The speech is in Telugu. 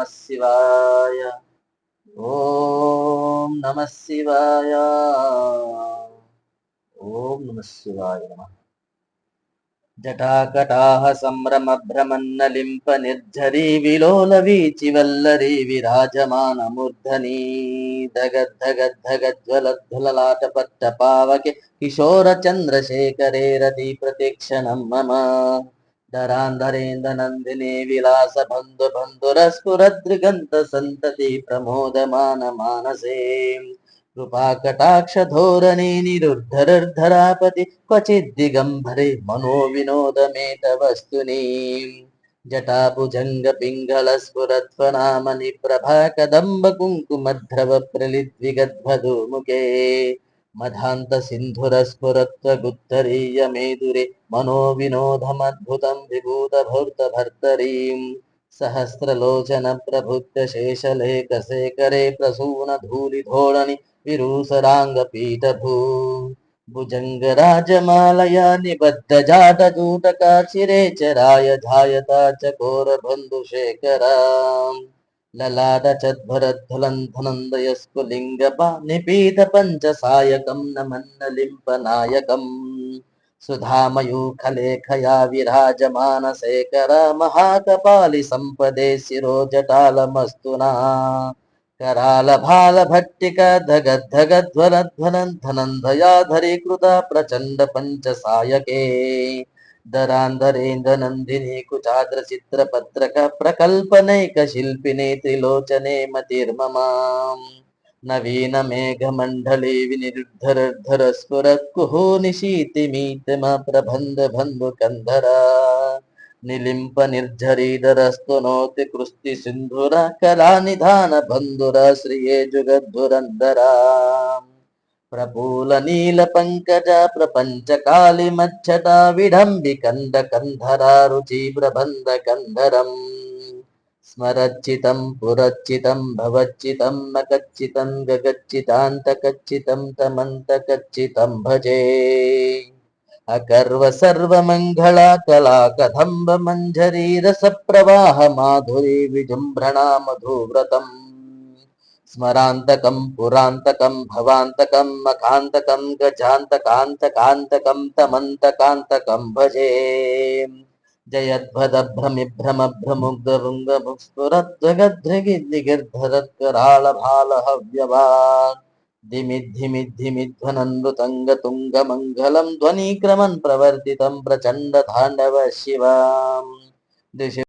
నమ శివాయ ఓం నమ శివాయ ఓం నమ శివాయ నమ జటాకటాహ సంభ్రమ భ్రమన్నలింప నిర్జరీ విలోల వీచి వల్లరీ విరాజమాన విరాజమానమూర్ధనీ దగద్ధగద్ధగజ్వలధ్వలలాట పట్ట పావకే కిశోర చంద్రశేఖరే రతి ప్రతిక్షణం మమ ధరాంధరేంద్ర నందిని విలాస బంధు బంధురస్ఫురదృగంత సంతతి ప్రమోదమాన మానసే కృపాకటాక్ష ధోరణి నిరుద్ధరర్ధరాపతి క్వచిద్ దిగంబరే మనో వినోదమేత వస్తుని జటాభుజంగ పింగళ స్ఫురత్వనామని ప్రభా కుంకుమధ్రవ ప్రలిద్విగద్భధూముఖే मधान्तसिन्धुरस्फुरत्वगुद्धरीय मेदुरे मनोविनोदमद्भुतं विभूतभूर्तभर्तरीम् सहस्रलोचनप्रभुत्यशेषलेखसेकरे प्रसूनधूलिधोळनि विरूसराङ्गपीठभू भुजङ्गराजमालया निबद्धजातजूटकाचिरे च राय जायता च घोरबन्धुशेखराम् ప్రసూన ధూళి ధోళని విరూసరాంగ పీఠభూ భుజంగ రాజమాలయా నిబద్ధ జాట జూటకా చిరే చరాయ ఝాయత చకోర బంధు శేఖరా లలాట చద్భరధ్వలంధనందయస్ఫులింగ నిపీత పంచ సాయకం నమన్నలింప నాయకం సుధామయూఖలేఖయా విరాజమాన శేఖర మహాకపాలి సంపదే శిరోజటాలమస్తునా कराल भाल भट्टिक ధరాంధరేంద్రనందిని కుచాద్ర చిత్ర పత్రక ప్రకల్పనైక శిల్పిని త్రిలోచనే మతిర్మమాం నవీన మేఘమండళే వినిరుద్ధరర్ధర స్ఫుర కుహూనిశీతిమీతమ ప్రబంధ బంధు కంధరా నిలింప నిర్జరీధరస్తునోతి కృష్టి సింధుర కళానిధాన బంధుర శ్రీయే జుగద్ధురంధరా ప్రపూల నీల పంకజ ప్రపంచ కాళి మచ్చట విడంబి కంద కంధరా రుచి ప్రబంధ కంధరం స్మరచ్చితం పురచ్చితం భవచ్చితం నకచ్చితం గగచ్చితాంతకచ్చితం తమంతకచ్చితం భజే. అకర్వ సర్వమంగళ కళా కదంబ మంజరీ రస ప్రవాహ మాధురీ విజృంభణా మధువ్రతం. స్మరాంతకం పురాంతకం భవాంతకం మకాంతకం గజాంతకాంతకాంతకం తమంతకాంతకం భజే జయద్భద భ్రమి భ్రమ భ్రముగ్ధ భృంగ భుస్ఫురద్వగద్రిగిర్ధరత్కరాళ భాల హవ్యవాన్ धिमिद्धिमिद्धिमिध्वनन्दृतङ्गतुङ्गमङ्गलं ध्वनिक्रमन् प्रवर्तितं प्रचण्डताण्डव शिवाम् दिशि